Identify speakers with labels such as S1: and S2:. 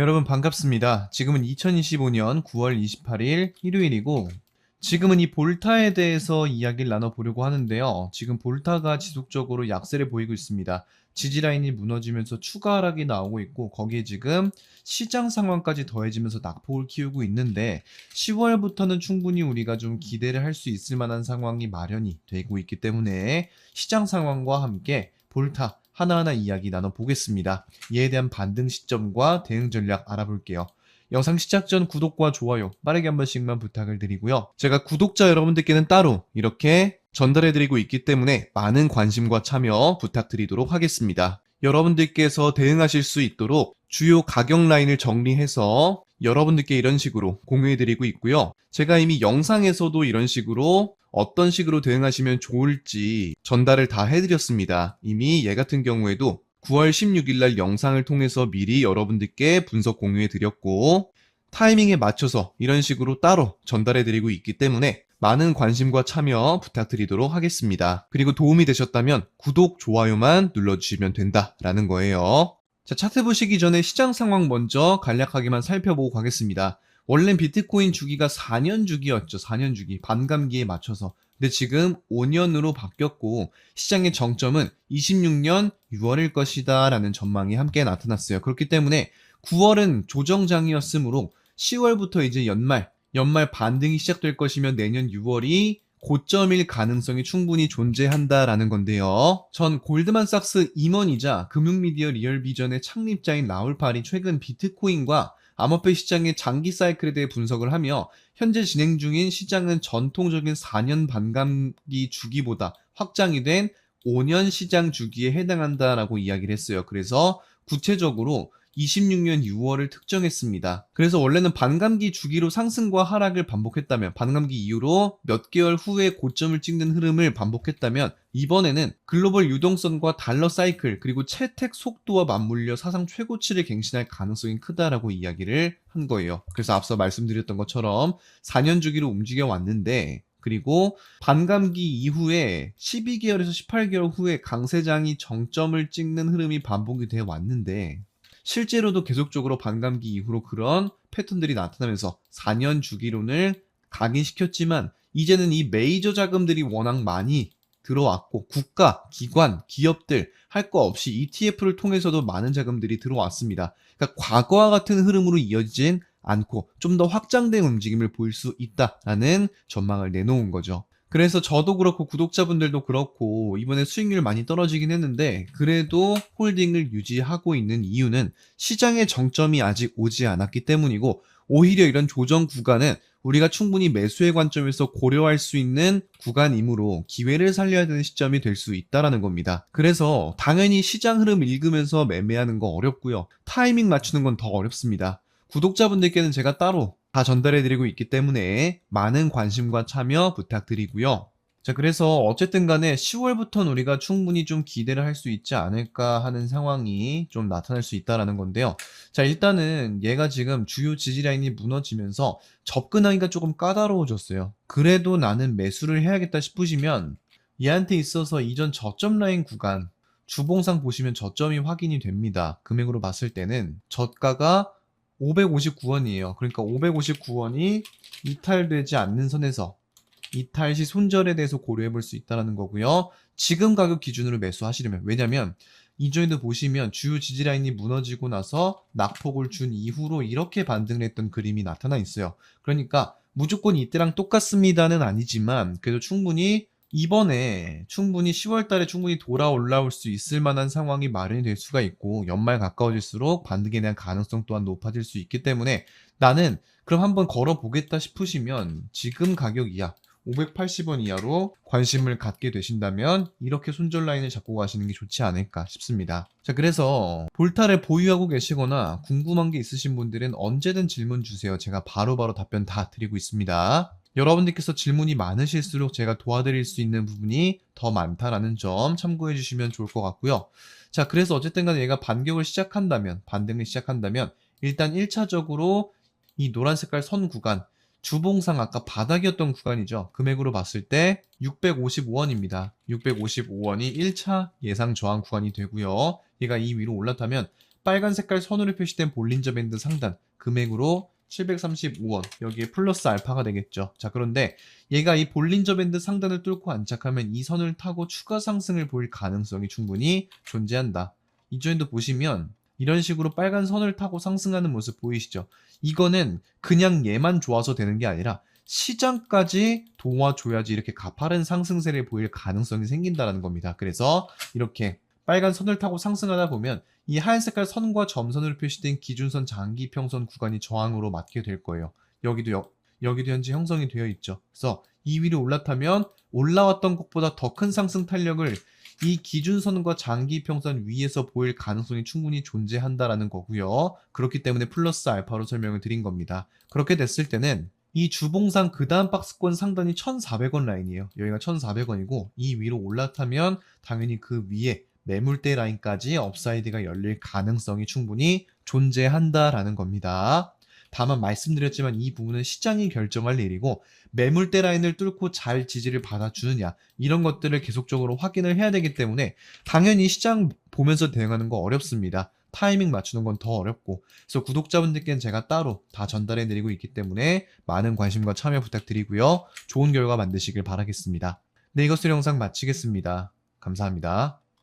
S1: 여러분 반갑습니다. 지금은 2025년 9월 28일 일요일이고 지금은 이 볼타에 대해서 이야기를 나눠보려고 하는데요. 지금 볼타가 지속적으로 약세를 보이고 있습니다. 지지라인이 무너지면서 추가 하락이 나오고 있고 거기에 지금 시장 상황까지 더해지면서 낙폭을 키우고 있는데 10월부터는 충분히 우리가 좀 기대를 할 수 있을 만한 상황이 마련이 되고 있기 때문에 시장 상황과 함께 볼타 하나하나 이야기 나눠보겠습니다. 이에 대한 반등 시점과 대응 전략 알아볼게요. 영상 시작 전 구독과 좋아요 빠르게 한 번씩만 부탁을 드리고요. 제가 구독자 여러분들께는 따로 이렇게 전달해드리고 있기 때문에 많은 관심과 참여 부탁드리도록 하겠습니다. 여러분들께서 대응하실 수 있도록 주요 가격 라인을 정리해서 여러분들께 이런 식으로 공유해드리고 있고요. 제가 이미 영상에서도 이런 식으로 어떤 식으로 대응하시면 좋을지 전달을 다 해드렸습니다. 이미 얘 같은 경우에도 9월 16일 날 영상을 통해서 미리 여러분들께 분석 공유해 드렸고 타이밍에 맞춰서 이런 식으로 따로 전달해 드리고 있기 때문에 많은 관심과 참여 부탁드리도록 하겠습니다. 그리고 도움이 되셨다면 구독, 좋아요만 눌러주시면 된다라는 거예요. 자, 차트 보시기 전에 시장 상황 먼저 간략하게만 살펴보고 가겠습니다. 원래 비트코인 주기가 4년 주기였죠. 4년 주기. 반감기에 맞춰서. 근데 지금 5년으로 바뀌었고 시장의 정점은 26년 6월일 것이다 라는 전망이 함께 나타났어요. 그렇기 때문에 9월은 조정장이었으므로 10월부터 이제 연말, 연말 반등이 시작될 것이면 내년 6월이 고점일 가능성이 충분히 존재한다라는 건데요. 전 골드만삭스 임원이자 금융미디어 리얼비전의 창립자인 라울팔이 최근 비트코인과 암호화폐 시장의 장기 사이클에 대해 분석을 하며 현재 진행 중인 시장은 전통적인 4년 반감기 주기보다 확장이 된 5년 시장 주기에 해당한다라고 이야기를 했어요. 그래서 구체적으로 26년 6월을 특정했습니다. 그래서 원래는 반감기 주기로 상승과 하락을 반복했다면 반감기 이후로 몇 개월 후에 고점을 찍는 흐름을 반복했다면 이번에는 글로벌 유동성과 달러 사이클 그리고 채택 속도와 맞물려 사상 최고치를 갱신할 가능성이 크다라고 이야기를 한 거예요. 그래서 앞서 말씀드렸던 것처럼 4년 주기로 움직여 왔는데 그리고 반감기 이후에 12개월에서 18개월 후에 강세장이 정점을 찍는 흐름이 반복이 되어 왔는데 실제로도 계속적으로 반감기 이후로 그런 패턴들이 나타나면서 4년 주기론을 각인시켰지만 이제는 이 메이저 자금들이 워낙 많이 들어왔고 국가, 기관, 기업들 할 거 없이 ETF를 통해서도 많은 자금들이 들어왔습니다. 그러니까 과거와 같은 흐름으로 이어지진 않고 좀 더 확장된 움직임을 보일 수 있다라는 전망을 내놓은 거죠. 그래서 저도 그렇고 구독자분들도 그렇고 이번에 수익률 많이 떨어지긴 했는데 그래도 홀딩을 유지하고 있는 이유는 시장의 정점이 아직 오지 않았기 때문이고 오히려 이런 조정 구간은 우리가 충분히 매수의 관점에서 고려할 수 있는 구간이므로 기회를 살려야 되는 시점이 될 수 있다라는 겁니다. 그래서 당연히 시장 흐름 읽으면서 매매하는 거 어렵고요. 타이밍 맞추는 건 더 어렵습니다. 구독자분들께는 제가 따로 다 전달해드리고 있기 때문에 많은 관심과 참여 부탁드리고요. 자, 그래서 어쨌든 간에 10월부터는 우리가 충분히 좀 기대를 할 수 있지 않을까 하는 상황이 좀 나타날 수 있다라는 건데요. 자, 일단은 얘가 지금 주요 지지라인이 무너지면서 접근하기가 조금 까다로워졌어요. 그래도 나는 매수를 해야겠다 싶으시면 얘한테 있어서 이전 저점 라인 구간 주봉상 보시면 저점이 확인이 됩니다. 금액으로 봤을 때는 저가가 559원이에요. 그러니까 559원이 이탈되지 않는 선에서 이탈 시 손절에 대해서 고려해 볼 수 있다는 거고요. 지금 가격 기준으로 매수하시려면 왜냐면 이전에도 보시면 주요 지지라인이 무너지고 나서 낙폭을 준 이후로 이렇게 반등을 했던 그림이 나타나 있어요. 그러니까 무조건 이때랑 똑같습니다는 아니지만 그래도 충분히 이번에 충분히 10월 달에 충분히 돌아 올라올 수 있을 만한 상황이 마련이 될 수가 있고 연말 가까워질수록 반등에 대한 가능성 또한 높아질 수 있기 때문에 나는 그럼 한번 걸어 보겠다 싶으시면 지금 가격 이하 580원 이하로 관심을 갖게 되신다면 이렇게 손절 라인을 잡고 가시는 게 좋지 않을까 싶습니다. 자, 그래서 볼타를 보유하고 계시거나 궁금한 게 있으신 분들은 언제든 질문 주세요. 제가 바로바로 답변 다 드리고 있습니다. 여러분들께서 질문이 많으실수록 제가 도와드릴 수 있는 부분이 더 많다라는 점 참고해 주시면 좋을 것 같고요. 자, 그래서 어쨌든 간에 얘가 반격을 시작한다면, 반등을 시작한다면, 일단 1차적으로 이 노란 색깔 선 구간, 주봉상 아까 바닥이었던 구간이죠. 금액으로 봤을 때 655원입니다. 655원이 1차 예상 저항 구간이 되고요. 얘가 이 위로 올라타면 빨간 색깔 선으로 표시된 볼린저 밴드 상단 금액으로 735원 여기에 플러스 알파가 되겠죠. 자 그런데 얘가 이 볼린저 밴드 상단을 뚫고 안착하면 이 선을 타고 추가 상승을 보일 가능성이 충분히 존재한다. 이조인도 보시면 이런 식으로 빨간 선을 타고 상승하는 모습 보이시죠? 이거는 그냥 얘만 좋아서 되는 게 아니라 시장까지 도와줘야지 이렇게 가파른 상승세를 보일 가능성이 생긴다는 겁니다. 그래서 이렇게 빨간 선을 타고 상승하다 보면 이 하얀 색깔 선과 점선으로 표시된 기준선 장기 평선 구간이 저항으로 맞게 될 거예요. 여기도 여, 여기도 현재 형성이 되어 있죠. 그래서 이 위로 올라타면 올라왔던 것보다 더 큰 상승 탄력을 이 기준선과 장기 평선 위에서 보일 가능성이 충분히 존재한다라는 거고요. 그렇기 때문에 플러스 알파로 설명을 드린 겁니다. 그렇게 됐을 때는 이 주봉상 그 다음 박스권 상단이 1,400원 라인이에요. 여기가 1,400원이고 이 위로 올라타면 당연히 그 위에 매물대 라인까지 업사이드가 열릴 가능성이 충분히 존재한다라는 겁니다. 다만 말씀드렸지만 이 부분은 시장이 결정할 일이고 매물대 라인을 뚫고 잘 지지를 받아주느냐 이런 것들을 계속적으로 확인을 해야 되기 때문에 당연히 시장 보면서 대응하는 거 어렵습니다. 타이밍 맞추는 건 더 어렵고 그래서 구독자분들께는 제가 따로 다 전달해 드리고 있기 때문에 많은 관심과 참여 부탁드리고요. 좋은 결과 만드시길 바라겠습니다. 네 이것으로 영상 마치겠습니다. 감사합니다.